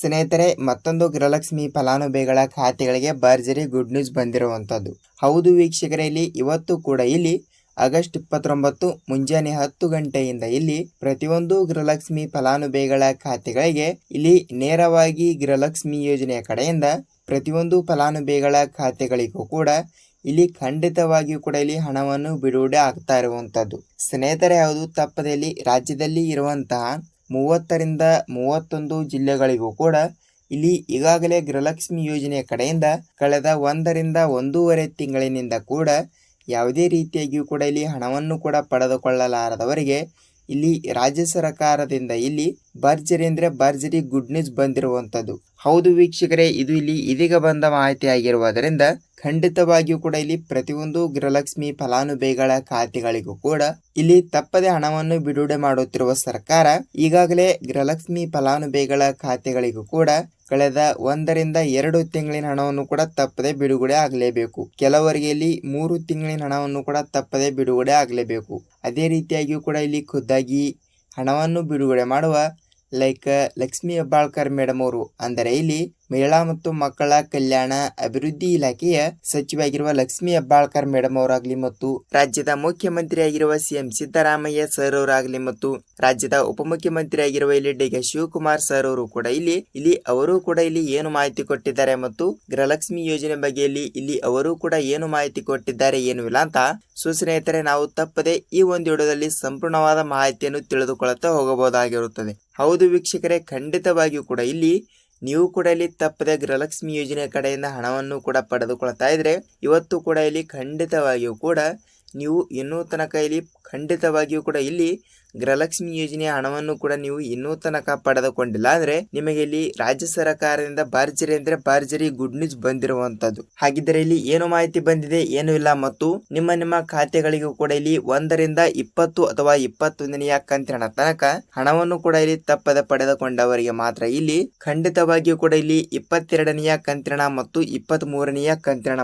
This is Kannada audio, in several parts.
ಸ್ನೇಹಿತರೆ, ಮತ್ತೊಂದು ಗೃಹಲಕ್ಷ್ಮಿ ಫಲಾನುಭವಿಗಳ ಖಾತೆಗಳಿಗೆ ಭರ್ಜರಿ ಗುಡ್ ನ್ಯೂಸ್ ಬಂದಿರುವಂಥದ್ದು. ಹೌದು ವೀಕ್ಷಕರೇ, ಇಲ್ಲಿ ಇವತ್ತು ಕೂಡ ಇಲ್ಲಿ ಆಗಸ್ಟ್ ಇಪ್ಪತ್ತೊಂಬತ್ತು ಮುಂಜಾನೆ ಹತ್ತು ಗಂಟೆಯಿಂದ ಇಲ್ಲಿ ಪ್ರತಿಯೊಂದು ಗೃಹಲಕ್ಷ್ಮಿ ಫಲಾನುಭವಿಗಳ ಖಾತೆಗಳಿಗೆ ಇಲ್ಲಿ ನೇರವಾಗಿ ಗೃಹಲಕ್ಷ್ಮಿ ಯೋಜನೆಯ ಕಡೆಯಿಂದ ಪ್ರತಿಯೊಂದು ಫಲಾನುಭವಿಗಳ ಖಾತೆಗಳಿಗೂ ಕೂಡ ಇಲ್ಲಿ ಖಂಡಿತವಾಗಿಯೂ ಕೂಡ ಇಲ್ಲಿ ಹಣವನ್ನು ಬಿಡುಗಡೆ ಆಗ್ತಾ ಇರುವಂಥದ್ದು. ಸ್ನೇಹಿತರೆ ಯಾವುದು ತಪ್ಪದಲ್ಲಿ ರಾಜ್ಯದಲ್ಲಿ ಇರುವಂತಹ ಮೂವತ್ತರಿಂದ ಮೂವತ್ತೊಂದು ಜಿಲ್ಲೆಗಳಿಗೂ ಕೂಡ ಇಲ್ಲಿ ಈಗಾಗಲೇ ಗೃಹಲಕ್ಷ್ಮಿ ಯೋಜನೆಯ ಕಡೆಯಿಂದ ಕಳೆದ ಒಂದರಿಂದ ಒಂದೂವರೆ ತಿಂಗಳಿನಿಂದ ಕೂಡ ಯಾವುದೇ ರೀತಿಯಾಗಿಯೂ ಕೂಡ ಇಲ್ಲಿ ಹಣವನ್ನು ಕೂಡ ಪಡೆದುಕೊಳ್ಳಲಾರದವರಿಗೆ ಇಲ್ಲಿ ರಾಜ್ಯ ಸರ್ಕಾರದಿಂದ ಇಲ್ಲಿ ಭರ್ಜರಿ ಅಂದ್ರೆ ಭರ್ಜರಿ ಗುಡ್ ನ್ಯೂಸ್ ಬಂದಿರುವಂತದ್ದು ಹೌದು ವೀಕ್ಷಕರೇ, ಇದು ಇಲ್ಲಿ ಇದೀಗ ಬಂದ ಮಾಹಿತಿ ಆಗಿರುವುದರಿಂದ ಖಂಡಿತವಾಗಿಯೂ ಕೂಡ ಇಲ್ಲಿ ಪ್ರತಿಯೊಂದು ಗೃಹಲಕ್ಷ್ಮಿ ಫಲಾನುಭವಿಗಳ ಖಾತೆಗಳಿಗೂ ಕೂಡ ಇಲ್ಲಿ ತಪ್ಪದೆ ಹಣವನ್ನು ಬಿಡುಗಡೆ ಮಾಡುತ್ತಿರುವ ಸರ್ಕಾರ ಈಗಾಗಲೇ ಗೃಹಲಕ್ಷ್ಮಿ ಫಲಾನುಭವಿಗಳ ಖಾತೆಗಳಿಗೂ ಕೂಡ ಕಳೆದ ಒಂದರಿಂದ ಎರಡು ತಿಂಗಳಿನ ಹಣವನ್ನು ಕೂಡ ತಪ್ಪದೆ ಬಿಡುಗಡೆ ಆಗಲೇಬೇಕು. ಕೆಲವರಿಗೆ ಇಲ್ಲಿ ಮೂರು ತಿಂಗಳಿನ ಹಣವನ್ನು ಕೂಡ ತಪ್ಪದೆ ಬಿಡುಗಡೆ ಆಗಲೇಬೇಕು. ಅದೇ ರೀತಿಯಾಗಿಯೂ ಕೂಡ ಇಲ್ಲಿ ಖುದ್ದಾಗಿ ಹಣವನ್ನು ಬಿಡುಗಡೆ ಮಾಡುವ ಲೈಕ್ ಲಕ್ಷ್ಮಿ ಹೆಬ್ಬಾಳ್ಕರ್ ಮೇಡಮ್ ಅವರು. ಅಂದರೆ ಇಲ್ಲಿ ಮಹಿಳಾ ಮತ್ತು ಮಕ್ಕಳ ಕಲ್ಯಾಣ ಅಭಿವೃದ್ಧಿ ಇಲಾಖೆಯ ಸಚಿವಾಗಿರುವ ಲಕ್ಷ್ಮಿ ಹೆಬ್ಬಾಳ್ಕರ್ ಮೇಡಮ್ ಅವರಾಗ್ಲಿ ಮತ್ತು ರಾಜ್ಯದ ಮುಖ್ಯಮಂತ್ರಿ ಆಗಿರುವ ಸಿಎಂ ಸಿದ್ದರಾಮಯ್ಯ ಸರ್ ಅವರಾಗ್ಲಿ ಮತ್ತು ರಾಜ್ಯದ ಉಪಮುಖ್ಯಮಂತ್ರಿ ಆಗಿರುವ ಇಲ್ಲಿ ಡಿ ಶಿವಕುಮಾರ್ ಸರ್ ಅವರು ಕೂಡ ಇಲ್ಲಿ ಇಲ್ಲಿ ಅವರು ಕೂಡ ಇಲ್ಲಿ ಏನು ಮಾಹಿತಿ ಕೊಟ್ಟಿದ್ದಾರೆ ಮತ್ತು ಗೃಹಲಕ್ಷ್ಮಿ ಯೋಜನೆ ಬಗ್ಗೆಯಲ್ಲಿ ಇಲ್ಲಿ ಅವರು ಕೂಡ ಏನು ಮಾಹಿತಿ ಕೊಟ್ಟಿದ್ದಾರೆ, ಏನು ಇಲ್ಲ ಅಂತ ಸೊ ಸ್ನೇಹಿತರೆ, ನಾವು ತಪ್ಪದೆ ಈ ಒಂದು ವಿಡಿಯೋದಲ್ಲಿ ಸಂಪೂರ್ಣವಾದ ಮಾಹಿತಿಯನ್ನು ತಿಳಿದುಕೊಳ್ಳುತ್ತಾ ಹೋಗಬಹುದಾಗಿರುತ್ತದೆ. ಹೌದು ವೀಕ್ಷಕರೇ, ಖಂಡಿತವಾಗಿಯೂ ಕೂಡ ಇಲ್ಲಿ ನೀವು ಕೂಡ ಇಲ್ಲಿ ತಪ್ಪದೆ ಗೃಹಲಕ್ಷ್ಮಿ ಯೋಜನೆ ಕಡೆಯಿಂದ ಹಣವನ್ನು ಕೂಡ ಪಡೆದುಕೊಳ್ತಾ ಇದ್ರೆ, ಇವತ್ತು ಕೂಡ ಇಲ್ಲಿ ಖಂಡಿತವಾಗಿಯೂ ಕೂಡ ನೀವು ಇನ್ನೂ ತನಕ ಇಲ್ಲಿ ಖಂಡಿತವಾಗಿಯೂ ಕೂಡ ಇಲ್ಲಿ ಗೃಹಲಕ್ಷ್ಮಿ ಯೋಜನೆಯ ಹಣವನ್ನು ಕೂಡ ನೀವು ಇನ್ನೂ ತನಕ ಪಡೆದುಕೊಂಡಿಲ್ಲ. ಅಂದ್ರೆ ನಿಮಗೆ ಇಲ್ಲಿ ರಾಜ್ಯ ಸರ್ಕಾರದಿಂದ ಭರ್ಜರಿ ಅಂದ್ರೆ ಭರ್ಜರಿ ಗುಡ್ ನ್ಯೂಸ್ ಬಂದಿರುವಂತದ್ದು. ಹಾಗಿದ್ರೆ ಇಲ್ಲಿ ಏನು ಮಾಹಿತಿ ಬಂದಿದೆ ಏನು ಇಲ್ಲ. ಮತ್ತು ನಿಮ್ಮ ನಿಮ್ಮ ಖಾತೆಗಳಿಗೂ ಕೂಡ ಇಲ್ಲಿ ಒಂದರಿಂದ ಇಪ್ಪತ್ತು ಅಥವಾ ಇಪ್ಪತ್ತೊಂದನೆಯ ಕಂತಿನ ತನಕ ಹಣವನ್ನು ಕೂಡ ಇಲ್ಲಿ ತಪ್ಪದೆ ಪಡೆದುಕೊಂಡವರಿಗೆ ಮಾತ್ರ ಇಲ್ಲಿ ಖಂಡಿತವಾಗಿಯೂ ಕೂಡ ಇಲ್ಲಿ ಇಪ್ಪತ್ತೆರಡನೆಯ ಕಂತಿನ ಮತ್ತು ಇಪ್ಪತ್ತ್ ಮೂರನೆಯ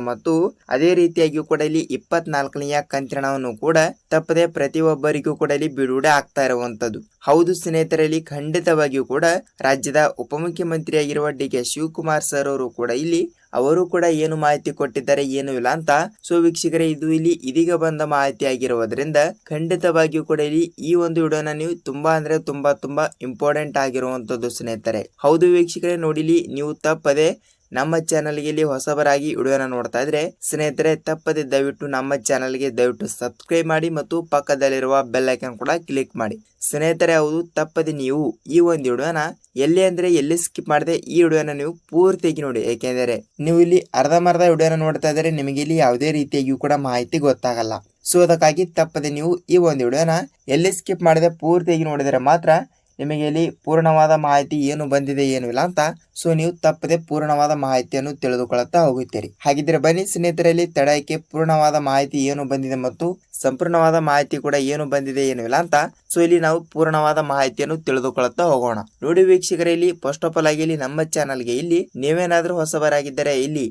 ಮತ್ತು ಅದೇ ರೀತಿಯಾಗಿಯೂ ಕೂಡ ಇಲ್ಲಿ ಇಪ್ಪತ್ನಾಲ್ಕನೆಯ ಕಂತಿನವನ್ನು ಕೂಡ ತಪ್ಪದೆ ಪ್ರತಿಯೊಬ್ಬರಿಗೂ ಕೂಡ ಇಲ್ಲಿ ಬಿಡುಗಡೆ ಆಗ್ತಾ ಇರುವಂತದ್ದು ಹೌದು ಸ್ನೇಹಿತರಲ್ಲಿ, ಖಂಡಿತವಾಗಿಯೂ ಕೂಡ ರಾಜ್ಯದ ಉಪಮುಖ್ಯಮಂತ್ರಿಯಾಗಿರುವ ಡಿ ಕೆ ಶಿವಕುಮಾರ್ ಸರ್ ಅವರು ಕೂಡ ಇಲ್ಲಿ, ಅವರು ಕೂಡ ಏನು ಮಾಹಿತಿ ಕೊಟ್ಟಿದ್ದಾರೆ, ಏನು ಇಲ್ಲ ಅಂತ ಸೊ, ವೀಕ್ಷಕರೇ, ಇದು ಇಲ್ಲಿ ಇದೀಗ ಬಂದ ಮಾಹಿತಿ ಆಗಿರುವುದರಿಂದ ಖಂಡಿತವಾಗಿಯೂ ಕೂಡ ಇಲ್ಲಿ ಈ ಒಂದು ವಿಡಿಯೋನ ನೀವು ತುಂಬಾ ಅಂದ್ರೆ ತುಂಬಾ ತುಂಬಾ ಇಂಪಾರ್ಟೆಂಟ್ ಆಗಿರುವಂತದ್ದು ಸ್ನೇಹಿತರೆ. ಹೌದು ವೀಕ್ಷಕರೇ ನೋಡಿಲಿ ನೀವು ತಪ್ಪದೆ ನಮ್ಮ ಚಾನಲ್ಗೆ ಇಲ್ಲಿ ಹೊಸಬರಾಗಿ ವಿಡಿಯೋನ ನೋಡ್ತಾ ಇದ್ರೆ, ಸ್ನೇಹಿತರೆ, ತಪ್ಪದೆ ದಯವಿಟ್ಟು ನಮ್ಮ ಚಾನಲ್ಗೆ ದಯವಿಟ್ಟು ಸಬ್ಸ್ಕ್ರೈಬ್ ಮಾಡಿ ಮತ್ತು ಪಕ್ಕದಲ್ಲಿರುವ ಬೆಲ್ ಐಕನ್ ಕೂಡ ಕ್ಲಿಕ್ ಮಾಡಿ. ಸ್ನೇಹಿತರೆ, ಹೌದು, ತಪ್ಪದೆ ನೀವು ಈ ಒಂದು ವಿಡಿಯೋನ ಎಲ್ಲಿ ಅಂದ್ರೆ ಎಲ್ಲಿ ಸ್ಕಿಪ್ ಮಾಡದೆ ಈ ವಿಡಿಯೋನ ನೀವು ಪೂರ್ತಿಯಾಗಿ ನೋಡಿ. ಏಕೆಂದರೆ, ನೀವು ಇಲ್ಲಿ ಅರ್ಧಮರ್ಧ ವಿಡಿಯೋನ ನೋಡ್ತಾ ಇದ್ರೆ ನಿಮಗೆ ಇಲ್ಲಿ ಯಾವುದೇ ರೀತಿಯಾಗಿಯೂ ಕೂಡ ಮಾಹಿತಿ ಗೊತ್ತಾಗಲ್ಲ. ಸೊ ಅದಕ್ಕಾಗಿ ತಪ್ಪದೆ ನೀವು ಈ ಒಂದು ವಿಡಿಯೋನ ಎಲ್ಲಿ ಸ್ಕಿಪ್ ಮಾಡದೆ ಪೂರ್ತಿಯಾಗಿ ನೋಡಿದರೆ ಮಾತ್ರ ನಿಮಗೆ ಇಲ್ಲಿ ಪೂರ್ಣವಾದ ಮಾಹಿತಿ ಏನು ಬಂದಿದೆ ಏನು ಇಲ್ಲ ಅಂತ. ಸೊ ನೀವು ತಪ್ಪದೆ ಪೂರ್ಣವಾದ ಮಾಹಿತಿಯನ್ನು ತಿಳಿದುಕೊಳ್ಳುತ್ತಾ ಹೋಗುತ್ತೀರಿ. ಹಾಗಿದ್ರೆ ಬನ್ನಿ ಸ್ನೇಹಿತರಲ್ಲಿ ತಡಯಕ್ಕೆ ಪೂರ್ಣವಾದ ಮಾಹಿತಿ ಏನು ಬಂದಿದೆ ಮತ್ತು ಸಂಪೂರ್ಣವಾದ ಮಾಹಿತಿ ಕೂಡ ಏನು ಬಂದಿದೆ ಏನು ಇಲ್ಲ ಅಂತ. ಸೊ ಇಲ್ಲಿ ನಾವು ಪೂರ್ಣವಾದ ಮಾಹಿತಿಯನ್ನು ತಿಳಿದುಕೊಳ್ಳುತ್ತಾ ಹೋಗೋಣ. ನೋಡಿ ವೀಕ್ಷಕರೇ, ಇಲ್ಲಿ ಫಸ್ಟ್ ಆಫ್ ಆಲ್ ಆಗಿ ಇಲ್ಲಿ ನಮ್ಮ ಚಾನಲ್ಗೆ ಇಲ್ಲಿ ನೀವೇನಾದರೂ ಹೊಸಬರಾಗಿದ್ದರೆ ಇಲ್ಲಿ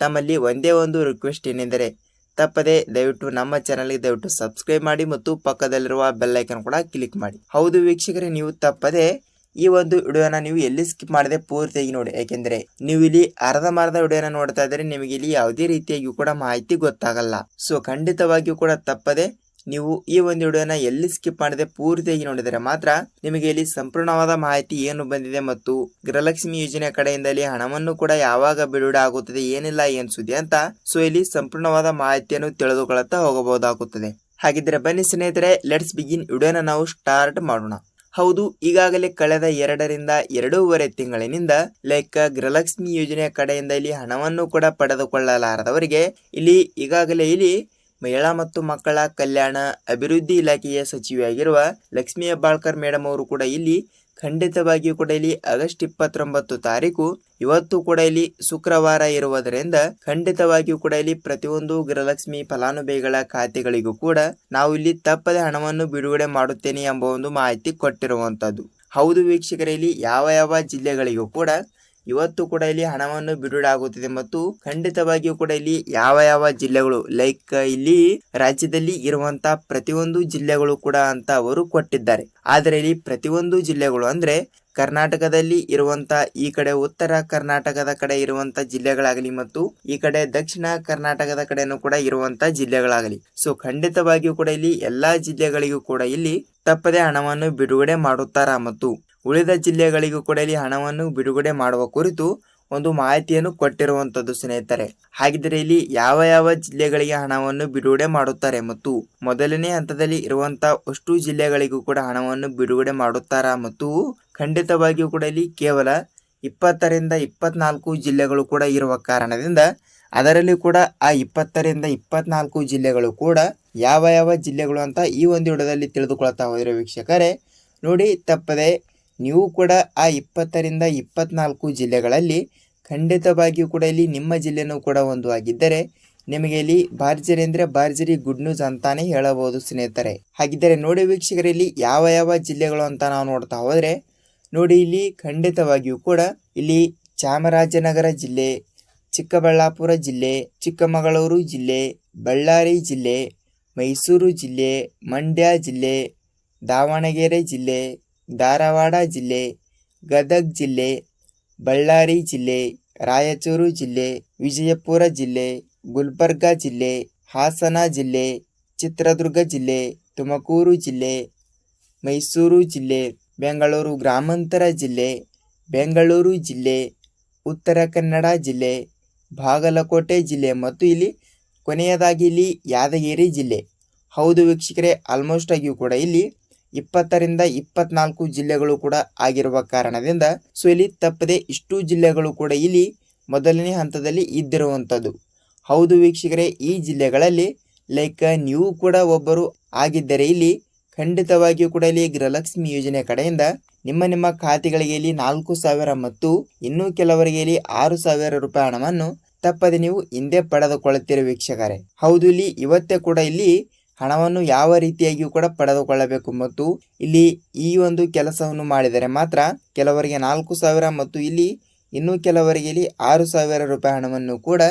ತಮ್ಮಲ್ಲಿ ಒಂದೇ ಒಂದು ರಿಕ್ವೆಸ್ಟ್ ಏನೆಂದರೆ ತಪ್ಪದೆ ದಯವಿಟ್ಟು ನಮ್ಮ ಚಾನಲ್ಗೆ ದಯವಿಟ್ಟು ಸಬ್ಸ್ಕ್ರೈಬ್ ಮಾಡಿ ಮತ್ತು ಪಕ್ಕದಲ್ಲಿರುವ ಬೆಲ್ ಐಕನ್ ಕೂಡ ಕ್ಲಿಕ್ ಮಾಡಿ. ಹೌದು ವೀಕ್ಷಕರೇ, ನೀವು ತಪ್ಪದೆ ಈ ಒಂದು ವಿಡಿಯೋನ ನೀವು ಎಲ್ಲಿ ಸ್ಕಿಪ್ ಮಾಡದೆ ಪೂರ್ತಿಯಾಗಿ ನೋಡಿ. ಯಾಕೆಂದ್ರೆ ನೀವು ಇಲ್ಲಿ ಅರ್ಧಂಬರ್ಧ ವಿಡಿಯೋನ ನೋಡ್ತಾ ಇದ್ರೆ ನಿಮಗೆ ಇಲ್ಲಿ ಯಾವುದೇ ರೀತಿಯಾಗಿಯೂ ಕೂಡ ಮಾಹಿತಿ ಗೊತ್ತಾಗಲ್ಲ. ಸೊ ಖಂಡಿತವಾಗಿಯೂ ಕೂಡ ತಪ್ಪದೆ ನೀವು ಈ ಒಂದು ವಿಡಿಯೋನ ಎಲ್ಲಿ ಸ್ಕಿಪ್ ಮಾಡದೆ ಪೂರ್ತಿಯಾಗಿ ನೋಡಿದರೆ ಮಾತ್ರ ನಿಮಗೆ ಇಲ್ಲಿ ಸಂಪೂರ್ಣವಾದ ಮಾಹಿತಿ ಏನು ಬಂದಿದೆ ಮತ್ತು ಗೃಹಲಕ್ಷ್ಮಿ ಯೋಜನೆ ಕಡೆಯಿಂದ ಇಲ್ಲಿ ಹಣವನ್ನು ಕೂಡ ಯಾವಾಗ ಬಿಡುಗಡೆ ಆಗುತ್ತದೆ, ಏನಿಲ್ಲ, ಏನ್ ಸುದ್ದಿ ಅಂತ ಸೊ ಇಲ್ಲಿ ಸಂಪೂರ್ಣವಾದ ಮಾಹಿತಿಯನ್ನು ತಿಳಿದುಕೊಳ್ಳುತ್ತಾ ಹೋಗಬಹುದಾಗುತ್ತದೆ. ಹಾಗಿದ್ರೆ ಬನ್ನಿ ಸ್ನೇಹಿತರೆ ಲೆಟ್ಸ್ ಬಿಗಿನ್ ವಿಡಿಯೋನ ನಾವು ಸ್ಟಾರ್ಟ್ ಮಾಡೋಣ. ಹೌದು, ಈಗಾಗಲೇ ಕಳೆದ ಎರಡರಿಂದ ಎರಡೂವರೆ ತಿಂಗಳಿನಿಂದ ಲೈಕ್ ಗೃಹಲಕ್ಷ್ಮಿ ಯೋಜನೆಯ ಕಡೆಯಿಂದ ಇಲ್ಲಿ ಹಣವನ್ನು ಕೂಡ ಪಡೆದುಕೊಳ್ಳಲಾರದವರಿಗೆ ಇಲ್ಲಿ ಈಗಾಗಲೇ ಇಲ್ಲಿ ಮಹಿಳಾ ಮತ್ತು ಮಕ್ಕಳ ಕಲ್ಯಾಣ ಅಭಿವೃದ್ಧಿ ಇಲಾಖೆಯ ಸಚಿವೆಯಾಗಿರುವ ಲಕ್ಷ್ಮೀ ಹೆಬ್ಬಾಳ್ಕರ್ ಮೇಡಮ್ ಅವರು ಕೂಡ ಇಲ್ಲಿ ಖಂಡಿತವಾಗಿಯೂ ಕೂಡ ಇಲ್ಲಿ ಆಗಸ್ಟ್ ಇಪ್ಪತ್ತೊಂಬತ್ತು ತಾರೀಕು ಇವತ್ತು ಕೂಡ ಇಲ್ಲಿ ಶುಕ್ರವಾರ ಇರುವುದರಿಂದ ಖಂಡಿತವಾಗಿಯೂ ಕೂಡ ಇಲ್ಲಿ ಪ್ರತಿಯೊಂದು ಗೃಹಲಕ್ಷ್ಮಿ ಫಲಾನುಭವಿಗಳ ಖಾತೆಗಳಿಗೂ ಕೂಡ ನಾವು ಇಲ್ಲಿ ತಪ್ಪದೆ ಹಣವನ್ನು ಬಿಡುಗಡೆ ಮಾಡುತ್ತೇನೆ ಎಂಬ ಒಂದು ಮಾಹಿತಿ ಕೊಟ್ಟಿರುವಂತದ್ದು ಹೌದು ವೀಕ್ಷಕರಲ್ಲಿ ಯಾವ ಯಾವ ಜಿಲ್ಲೆಗಳಿಗೂ ಕೂಡ ಇವತ್ತು ಕೂಡ ಇಲ್ಲಿ ಹಣವನ್ನು ಬಿಡುಗಡೆ ಆಗುತ್ತಿದೆ ಮತ್ತು ಖಂಡಿತವಾಗಿಯೂ ಕೂಡ ಇಲ್ಲಿ ಯಾವ ಯಾವ ಜಿಲ್ಲೆಗಳು ಲೈಕ್ ಇಲ್ಲಿ ರಾಜ್ಯದಲ್ಲಿ ಇರುವಂತಹ ಪ್ರತಿಯೊಂದು ಜಿಲ್ಲೆಗಳು ಕೂಡ ಅಂತ ಅವರು ಕೊಟ್ಟಿದ್ದಾರೆ. ಆದರೆ ಇಲ್ಲಿ ಪ್ರತಿಯೊಂದು ಜಿಲ್ಲೆಗಳು ಅಂದ್ರೆ ಕರ್ನಾಟಕದಲ್ಲಿ ಇರುವಂತ ಈ ಕಡೆ, ಉತ್ತರ ಕರ್ನಾಟಕದ ಕಡೆ ಇರುವಂತ ಜಿಲ್ಲೆಗಳಾಗಲಿ ಮತ್ತು ಈ ಕಡೆ ದಕ್ಷಿಣ ಕರ್ನಾಟಕದ ಕಡೆನೂ ಕೂಡ ಇರುವಂತ ಜಿಲ್ಲೆಗಳಾಗಲಿ. ಸೊ ಖಂಡಿತವಾಗಿಯೂ ಕೂಡ ಇಲ್ಲಿ ಎಲ್ಲಾ ಜಿಲ್ಲೆಗಳಿಗೂ ಕೂಡ ಇಲ್ಲಿ ತಪ್ಪದೆ ಹಣವನ್ನು ಬಿಡುಗಡೆ ಮಾಡುತ್ತಾರ ಮತ್ತು ಉಳಿದ ಜಿಲ್ಲೆಗಳಿಗೂ ಕೂಡ ಇಲ್ಲಿ ಹಣವನ್ನು ಬಿಡುಗಡೆ ಮಾಡುವ ಕುರಿತು ಒಂದು ಮಾಹಿತಿಯನ್ನು ಕೊಟ್ಟಿರುವಂತದ್ದು ಸ್ನೇಹಿತರೆ. ಹಾಗಿದ್ರೆ ಇಲ್ಲಿ ಯಾವ ಯಾವ ಜಿಲ್ಲೆಗಳಿಗೆ ಹಣವನ್ನು ಬಿಡುಗಡೆ ಮಾಡುತ್ತಾರೆ ಮತ್ತು ಮೊದಲನೇ ಹಂತದಲ್ಲಿ ಇರುವಂತ ಅಷ್ಟು ಜಿಲ್ಲೆಗಳಿಗೂ ಕೂಡ ಹಣವನ್ನು ಬಿಡುಗಡೆ ಮಾಡುತ್ತಾರಾ ಮತ್ತು ಖಂಡಿತವಾಗಿಯೂ ಕೂಡ ಇಲ್ಲಿ ಕೇವಲ ಇಪ್ಪತ್ತರಿಂದ ಇಪ್ಪತ್ನಾಲ್ಕು ಜಿಲ್ಲೆಗಳು ಕೂಡ ಇರುವ ಕಾರಣದಿಂದ ಅದರಲ್ಲಿ ಕೂಡ ಆ ಇಪ್ಪತ್ತರಿಂದ ಇಪ್ಪತ್ನಾಲ್ಕು ಜಿಲ್ಲೆಗಳು ಕೂಡ ಯಾವ ಯಾವ ಜಿಲ್ಲೆಗಳು ಅಂತ ಈ ಒಂದು ವಿಡಿಯೋದಲ್ಲಿ ತಿಳಿದುಕೊಳ್ತಾ ಹೋದರೆ ವೀಕ್ಷಕರೇ, ನೋಡಿ ತಪ್ಪದೆ ನೀವು ಕೂಡ ಆ ಇಪ್ಪತ್ತರಿಂದ ಇಪ್ಪತ್ನಾಲ್ಕು ಜಿಲ್ಲೆಗಳಲ್ಲಿ ಖಂಡಿತವಾಗಿಯೂ ಕೂಡ ಇಲ್ಲಿ ನಿಮ್ಮ ಜಿಲ್ಲೆನೂ ಕೂಡ ಒಂದು ಆಗಿದ್ದರೆ ನಿಮಗೆ ಇಲ್ಲಿ ಬಾರ್ಜರಿ ಅಂದರೆ ಬಾರ್ಜರಿ ಗುಡ್ ನ್ಯೂಸ್ ಅಂತಾನೆ ಹೇಳಬಹುದು ಸ್ನೇಹಿತರೆ. ಹಾಗಿದ್ದರೆ ನೋಡಿ ವೀಕ್ಷಕರಲ್ಲಿ ಯಾವ ಯಾವ ಜಿಲ್ಲೆಗಳು ಅಂತ ನಾವು ನೋಡ್ತಾ ಹೋದರೆ, ನೋಡಿ ಇಲ್ಲಿ ಖಂಡಿತವಾಗಿಯೂ ಕೂಡ ಇಲ್ಲಿ ಚಾಮರಾಜನಗರ ಜಿಲ್ಲೆ, ಚಿಕ್ಕಬಳ್ಳಾಪುರ ಜಿಲ್ಲೆ, ಚಿಕ್ಕಮಗಳೂರು ಜಿಲ್ಲೆ, ಬಳ್ಳಾರಿ ಜಿಲ್ಲೆ, ಮೈಸೂರು ಜಿಲ್ಲೆ, ಮಂಡ್ಯ ಜಿಲ್ಲೆ, ದಾವಣಗೆರೆ ಜಿಲ್ಲೆ ಧಾರವಾಡ ಜಿಲ್ಲೆ, ಗದಗ್ ಜಿಲ್ಲೆ, ಬಳ್ಳಾರಿ ಜಿಲ್ಲೆ, ರಾಯಚೂರು ಜಿಲ್ಲೆ, ವಿಜಯಪುರ ಜಿಲ್ಲೆ, ಗುಲ್ಬರ್ಗಾ ಜಿಲ್ಲೆ, ಹಾಸನ ಜಿಲ್ಲೆ, ಚಿತ್ರದುರ್ಗ ಜಿಲ್ಲೆ, ತುಮಕೂರು ಜಿಲ್ಲೆ, ಮೈಸೂರು ಜಿಲ್ಲೆ, ಬೆಂಗಳೂರು ಗ್ರಾಮಾಂತರ ಜಿಲ್ಲೆ, ಬೆಂಗಳೂರು ಜಿಲ್ಲೆ, ಉತ್ತರ ಕನ್ನಡ ಜಿಲ್ಲೆ, ಬಾಗಲಕೋಟೆ ಜಿಲ್ಲೆ ಮತ್ತು ಇಲ್ಲಿ ಕೊನೆಯದಾಗಿ ಇಲ್ಲಿ ಯಾದಗಿರಿ ಜಿಲ್ಲೆ. ಹೌದು ವೀಕ್ಷಕರೇ ಆಲ್ಮೋಸ್ಟ್ ಆಗಿಯೂ ಕೂಡ ಇಲ್ಲಿ ಇಪ್ಪತ್ತರಿಂದ ಇಪ್ಪತ್ನಾಲ್ಕು ಜಿಲ್ಲೆಗಳು ಕೂಡ ಆಗಿರುವ ಕಾರಣದಿಂದ ಸೊ ಇಲ್ಲಿ ತಪ್ಪದೆ ಇಷ್ಟು ಜಿಲ್ಲೆಗಳು ಕೂಡ ಇಲ್ಲಿ ಮೊದಲನೇ ಹಂತದಲ್ಲಿ ಇದ್ದಿರುವಂಥದ್ದು. ಹೌದು ವೀಕ್ಷಕರೇ, ಈ ಜಿಲ್ಲೆಗಳಲ್ಲಿ ಲೈಕ್ ನೀವು ಕೂಡ ಒಬ್ಬರು ಆಗಿದ್ದರೆ ಇಲ್ಲಿ ಖಂಡಿತವಾಗಿಯೂ ಕೂಡ ಇಲ್ಲಿ ಗೃಹಲಕ್ಷ್ಮಿ ಯೋಜನೆ ಕಡೆಯಿಂದ ನಿಮ್ಮ ನಿಮ್ಮ ಖಾತೆಗಳಿಗೆ ಇಲ್ಲಿ ನಾಲ್ಕು ಸಾವಿರ ಮತ್ತು ಇನ್ನೂ ಕೆಲವರಿಗೆ ಇಲ್ಲಿ ಆರು ಸಾವಿರ ರೂಪಾಯಿ ಹಣವನ್ನು ತಪ್ಪದೆ ನೀವು ಹಿಂದೆ ಪಡೆದುಕೊಳ್ಳುತ್ತೀರಿ ವೀಕ್ಷಕರೇ. ಹೌದು, ಇಲ್ಲಿ ಇವತ್ತೇ ಕೂಡ ಇಲ್ಲಿ ಹಣವನ್ನು ಯಾವ ರೀತಿಯಾಗಿಯೂ ಕೂಡ ಪಡೆದುಕೊಳ್ಳಬೇಕು ಮತ್ತು ಇಲ್ಲಿ ಈ ಒಂದು ಕೆಲಸವನ್ನು ಮಾಡಿದರೆ ಮಾತ್ರ ಕೆಲವರಿಗೆ ನಾಲ್ಕು ಸಾವಿರ ಮತ್ತು ಇಲ್ಲಿ ಇನ್ನೂ ಕೆಲವರಿಗೆ ಇಲ್ಲಿ ಆರು ಸಾವಿರ ರೂಪಾಯಿ ಹಣವನ್ನು ಕೂಡ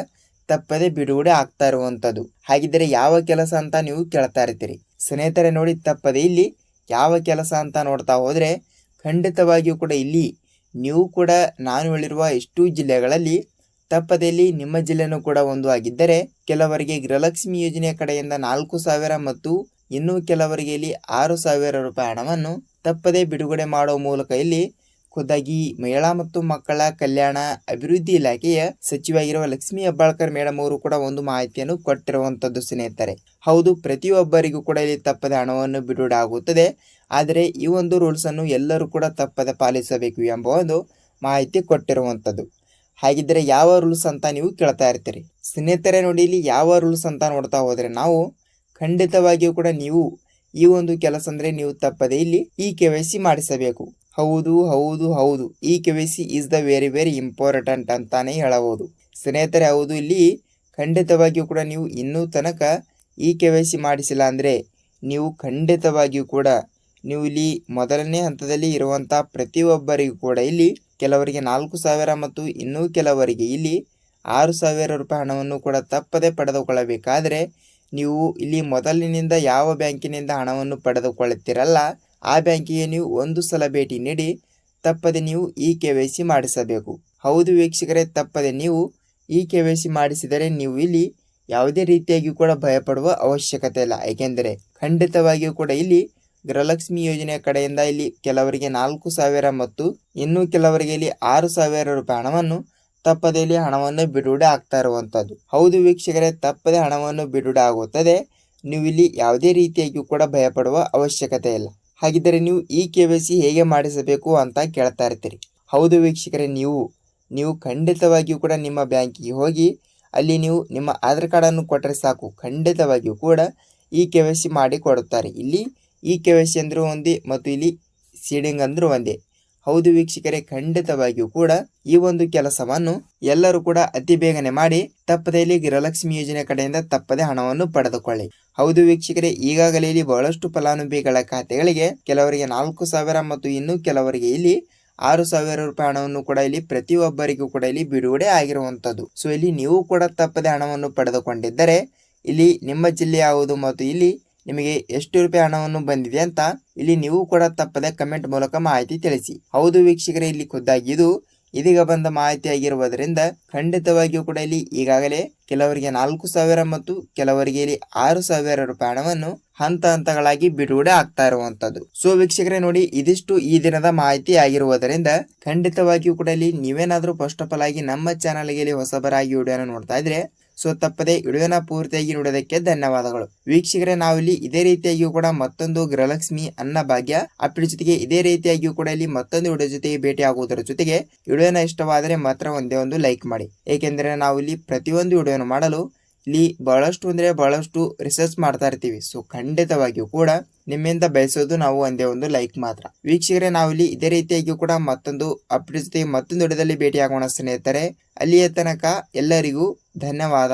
ತಪ್ಪದೆ ಬಿಡುಗಡೆ ಆಗ್ತಾ ಇರುವಂಥದ್ದು. ಹಾಗಿದ್ದರೆ ಯಾವ ಕೆಲಸ ಅಂತ ನೀವು ಕೇಳ್ತಾ ಇರ್ತೀರಿ. ಸ್ನೇಹಿತರೆ ನೋಡಿ, ತಪ್ಪದೆ ಇಲ್ಲಿ ಯಾವ ಕೆಲಸ ಅಂತ ನೋಡ್ತಾ ಹೋದರೆ ಖಂಡಿತವಾಗಿಯೂ ಕೂಡ ಇಲ್ಲಿ ನೀವು ಕೂಡ ನಾನು ಹೇಳಿರುವ ಎಷ್ಟು ಜಿಲ್ಲೆಗಳಲ್ಲಿ ತಪ್ಪದಲ್ಲಿ ನಿಮ್ಮ ಜಿಲ್ಲೆನೂ ಕೂಡ ಒಂದು ಆಗಿದ್ದರೆ ಕೆಲವರಿಗೆ ಗೃಹಲಕ್ಷ್ಮಿ ಯೋಜನೆಯ ಕಡೆಯಿಂದ ನಾಲ್ಕು ಸಾವಿರ ಮತ್ತು ಇನ್ನೂ ಕೆಲವರಿಗೆ ಇಲ್ಲಿ ಆರು ಸಾವಿರ ರೂಪಾಯಿ ಹಣವನ್ನು ತಪ್ಪದೆ ಬಿಡುಗಡೆ ಮಾಡುವ ಮೂಲಕ ಇಲ್ಲಿ ಖುದ್ದಾಗಿ ಮಹಿಳಾ ಮತ್ತು ಮಕ್ಕಳ ಕಲ್ಯಾಣ ಅಭಿವೃದ್ಧಿ ಇಲಾಖೆಯ ಸಚಿವಾಗಿರುವ ಲಕ್ಷ್ಮಿ ಹೆಬ್ಬಾಳ್ಕರ್ ಮೇಡಮ್ ಅವರು ಕೂಡ ಒಂದು ಮಾಹಿತಿಯನ್ನು ಕೊಟ್ಟಿರುವಂತದ್ದು ಸ್ನೇಹಿತರೆ. ಹೌದು, ಪ್ರತಿಯೊಬ್ಬರಿಗೂ ಕೂಡ ಇಲ್ಲಿ ತಪ್ಪದೆ ಹಣವನ್ನು ಬಿಡುಗಡೆ ಆಗುತ್ತದೆ. ಆದರೆ ಈ ಒಂದು ರೂಲ್ಸ್ ಅನ್ನು ಎಲ್ಲರೂ ಕೂಡ ತಪ್ಪದೆ ಪಾಲಿಸಬೇಕು ಎಂಬ ಒಂದು ಮಾಹಿತಿ ಕೊಟ್ಟಿರುವಂತದ್ದು ಹಾಗಿದ್ದರೆ ಯಾವ ರೂಲ್ಸ್ ಅಂತ ನೀವು ಕೇಳ್ತಾ ಇರ್ತೀರಿ? ಸ್ನೇಹಿತರೆ ನೋಡಿ, ಇಲ್ಲಿ ಯಾವ ರೂಲ್ಸ್ ಅಂತ ನೋಡ್ತಾ ಹೋದರೆ ನಾವು ಖಂಡಿತವಾಗಿಯೂ ಕೂಡ ನೀವು ಈ ಒಂದು ಕೆಲಸ ಅಂದರೆ ನೀವು ತಪ್ಪದೆ ಇಲ್ಲಿ ಈ ಕೆ ವೈ ಸಿ ಮಾಡಿಸಬೇಕು. ಹೌದು ಹೌದು ಹೌದು. ಈ K Y C is the very very important ಅಂತಾನೆ ಹೇಳಬಹುದು. ಸ್ನೇಹಿತರೆ, ಹೌದು, ಇಲ್ಲಿ ಖಂಡಿತವಾಗಿಯೂ ಕೂಡ ನೀವು ಇನ್ನೂ ತನಕ ಈ ಕೆ ವೈ ಸಿ ಮಾಡಿಸಿಲ್ಲ ಅಂದರೆ ನೀವು ಖಂಡಿತವಾಗಿಯೂ ಕೂಡ ನೀವು ಇಲ್ಲಿ ಮೊದಲನೇ ಹಂತದಲ್ಲಿ ಇರುವಂಥ ಪ್ರತಿಯೊಬ್ಬರಿಗೂ ಕೂಡ ಇಲ್ಲಿ ಕೆಲವರಿಗೆ ನಾಲ್ಕು ಸಾವಿರ ಮತ್ತು ಇನ್ನೂ ಕೆಲವರಿಗೆ ಇಲ್ಲಿ ಆರು ಸಾವಿರ ರೂಪಾಯಿ ಹಣವನ್ನು ಕೂಡ ತಪ್ಪದೆ ಪಡೆದುಕೊಳ್ಳಬೇಕಾದರೆ ನೀವು ಇಲ್ಲಿ ಮೊದಲಿನಿಂದ ಯಾವ ಬ್ಯಾಂಕಿನಿಂದ ಹಣವನ್ನು ಪಡೆದುಕೊಳ್ಳುತ್ತೀರಲ್ಲ, ಆ ಬ್ಯಾಂಕಿಗೆ ನೀವು ಒಂದು ಸಲ ಭೇಟಿ ನೀಡಿ ತಪ್ಪದೆ ನೀವು ಇ ಕೆ ವೈ ಸಿ ಮಾಡಿಸಬೇಕು. ಹೌದು ವೀಕ್ಷಕರೇ, ತಪ್ಪದೆ ನೀವು ಇ ಕೆ ವೈ ಸಿ ಮಾಡಿಸಿದರೆ ನೀವು ಇಲ್ಲಿ ಯಾವುದೇ ರೀತಿಯಾಗಿ ಕೂಡ ಭಯಪಡುವ ಅವಶ್ಯಕತೆ ಇಲ್ಲ. ಏಕೆಂದರೆ ಖಂಡಿತವಾಗಿಯೂ ಕೂಡ ಇಲ್ಲಿ ಗೃಹಲಕ್ಷ್ಮಿ ಯೋಜನೆಯ ಕಡೆಯಿಂದ ಇಲ್ಲಿ ಕೆಲವರಿಗೆ ನಾಲ್ಕು ಸಾವಿರ ಮತ್ತು ಇನ್ನೂ ಕೆಲವರಿಗೆ ಇಲ್ಲಿ ಆರು ಸಾವಿರ ರೂಪಾಯಿ ಹಣವನ್ನು ತಪ್ಪದೆ ಇಲ್ಲಿ ಹಣವನ್ನು ಬಿಡುಗಡೆ ಆಗ್ತಾ ಇರುವಂಥದ್ದು. ಹೌದು ವೀಕ್ಷಕರೇ, ತಪ್ಪದೆ ಹಣವನ್ನು ಬಿಡುಗಡೆ ಆಗುತ್ತದೆ. ನೀವು ಇಲ್ಲಿ ಯಾವುದೇ ರೀತಿಯಾಗಿಯೂ ಕೂಡ ಭಯಪಡುವ ಅವಶ್ಯಕತೆ ಇಲ್ಲ. ಹಾಗಿದ್ದರೆ ನೀವು ಈ ಕೆ ವೈ ಸಿ ಹೇಗೆ ಮಾಡಿಸಬೇಕು ಅಂತ ಕೇಳ್ತಾ ಇರ್ತೀರಿ. ಹೌದು ವೀಕ್ಷಕರೇ, ನೀವು ನೀವು ಖಂಡಿತವಾಗಿಯೂ ಕೂಡ ನಿಮ್ಮ ಬ್ಯಾಂಕಿಗೆ ಹೋಗಿ ಅಲ್ಲಿ ನೀವು ನಿಮ್ಮ ಆಧಾರ್ ಕಾರ್ಡನ್ನು ಕೊಟ್ಟರೆ ಸಾಕು. ಖಂಡಿತವಾಗಿಯೂ ಕೂಡ ಈ ಕೆ ವೈ ಸಿ ಮಾಡಿ ಕೊಡುತ್ತಾರೆ. ಇಲ್ಲಿ ಈ ಕೆ ವೈ ಸಿ ಅಂದರೂ ಒಂದೇ ಮತ್ತು ಇಲ್ಲಿ ಸೀಡಿಂಗ್ ಅಂದರೂ ಒಂದೇ. ಹೌದು ವೀಕ್ಷಕರೇ, ಖಂಡಿತವಾಗಿಯೂ ಕೂಡ ಈ ಒಂದು ಕೆಲಸವನ್ನು ಎಲ್ಲರೂ ಕೂಡ ಅತಿ ಬೇಗನೆ ಮಾಡಿ ತಪ್ಪದೇ ಇಲ್ಲಿ ಗೃಹಲಕ್ಷ್ಮಿ ಯೋಜನೆ ಕಡೆಯಿಂದ ತಪ್ಪದೆ ಹಣವನ್ನು ಪಡೆದುಕೊಳ್ಳಿ. ಹೌದು ವೀಕ್ಷಕರೇ, ಈಗಾಗಲೇ ಇಲ್ಲಿ ಬಹಳಷ್ಟು ಫಲಾನುಭವಿಗಳ ಖಾತೆಗಳಿಗೆ ಕೆಲವರಿಗೆ ನಾಲ್ಕು ಸಾವಿರ ಮತ್ತು ಇನ್ನೂ ಕೆಲವರಿಗೆ ಇಲ್ಲಿ ಆರು ಸಾವಿರ ರೂಪಾಯಿ ಹಣವನ್ನು ಕೂಡ ಇಲ್ಲಿ ಪ್ರತಿಯೊಬ್ಬರಿಗೂ ಕೂಡ ಇಲ್ಲಿ ಬಿಡುಗಡೆ ಆಗಿರುವಂತದ್ದು ಸೊ ಇಲ್ಲಿ ನೀವು ಕೂಡ ತಪ್ಪದೆ ಹಣವನ್ನು ಪಡೆದುಕೊಂಡಿದ್ದರೆ, ಇಲ್ಲಿ ನಿಮ್ಮ ಜಿಲ್ಲೆ ಯಾವುದು ಮತ್ತು ಇಲ್ಲಿ ನಿಮಗೆ ಎಷ್ಟು ರೂಪಾಯಿ ಹಣವನ್ನು ಬಂದಿದೆ ಅಂತ ಇಲ್ಲಿ ನೀವು ಕೂಡ ತಪ್ಪದೆ ಕಮೆಂಟ್ ಮೂಲಕ ಮಾಹಿತಿ ತಿಳಿಸಿ. ಹೌದು ವೀಕ್ಷಕರೇ, ಇಲ್ಲಿ ಖುದ್ದಾಗಿದ್ದು ಇದೀಗ ಬಂದ ಮಾಹಿತಿ ಆಗಿರುವುದರಿಂದ ಖಂಡಿತವಾಗಿಯೂ ಕೂಡ ಇಲ್ಲಿ ಈಗಾಗಲೇ ಕೆಲವರಿಗೆ ನಾಲ್ಕು ಸಾವಿರ ಮತ್ತು ಕೆಲವರಿಗೆ ಇಲ್ಲಿ ಆರು ಸಾವಿರ ರೂಪಾಯಿ ಹಣವನ್ನು ಹಂತ ಹಂತಗಳಾಗಿ ಬಿಡುಗಡೆ ಆಗ್ತಾ ಇರುವಂತದ್ದು. ಸೊ ವೀಕ್ಷಕರೇ ನೋಡಿ, ಇದಿಷ್ಟು ಈ ದಿನದ ಮಾಹಿತಿ ಆಗಿರುವುದರಿಂದ ಖಂಡಿತವಾಗಿಯೂ ಕೂಡ ಇಲ್ಲಿ ನೀವೇನಾದ್ರೂ ಫಸ್ಟ್ ಆಫ್ ಆಲ್ ಆಗಿ ನಮ್ಮ ಚಾನಲ್ಗೆ ಇಲ್ಲಿ ಹೊಸಬರಾಗಿ ವಿಡಿಯೋನ ನೋಡ್ತಾ ಇದ್ರೆ ಸೊ ತಪ್ಪದೆ ವಿಡಿಯೋನ ಪೂರ್ತಿಯಾಗಿ ನೋಡೋದಕ್ಕೆ ಧನ್ಯವಾದಗಳು. ವೀಕ್ಷಕರೇ, ನಾವಿಲ್ಲಿ ಇದೇ ರೀತಿಯಾಗಿಯೂ ಕೂಡ ಮತ್ತೊಂದು ಗೃಹಲಕ್ಷ್ಮಿ ಅನ್ನ ಭಾಗ್ಯ ಅಪ್ಪಿಡಿ ಜೊತೆಗೆ ಇದೇ ರೀತಿಯಾಗಿಯೂ ಕೂಡ ಇಲ್ಲಿ ಮತ್ತೊಂದು ವಿಡಿಯೋ ಜೊತೆಗೆ ಭೇಟಿ ಆಗುವುದರ ಜೊತೆಗೆ ವಿಡಿಯೋನ ಇಷ್ಟವಾದರೆ ಮಾತ್ರ ಒಂದೇ ಒಂದು ಲೈಕ್ ಮಾಡಿ. ಏಕೆಂದರೆ ನಾವು ಇಲ್ಲಿ ಪ್ರತಿಯೊಂದು ವಿಡಿಯೋನ ಮಾಡಲು ಇಲ್ಲಿ ಬಹಳಷ್ಟು ಅಂದರೆ ಬಹಳಷ್ಟು ರಿಸರ್ಚ್ ಮಾಡ್ತಾ ಇರ್ತೀವಿ. ಸೊ ಖಂಡಿತವಾಗಿಯೂ ಕೂಡ ನಿಮ್ಮಿಂದ ಬಯಸೋದು ನಾವು ಒಂದೇ ಒಂದು ಲೈಕ್ ಮಾತ್ರ. ವೀಕ್ಷಕರೇ, ನಾವಿಲ್ಲಿ ಇದೇ ರೀತಿಯಾಗಿಯೂ ಕೂಡ ಮತ್ತೊಂದು ಅಪ್ಡೇಟ್ ಜೊತೆ ಮತ್ತೊಂದು ವಿಡಿಯೋದಲ್ಲಿ ಭೇಟಿ ಸ್ನೇಹಿತರೆ. ಅಲ್ಲಿಯ ತನಕ ಎಲ್ಲರಿಗೂ ಧನ್ಯವಾದ.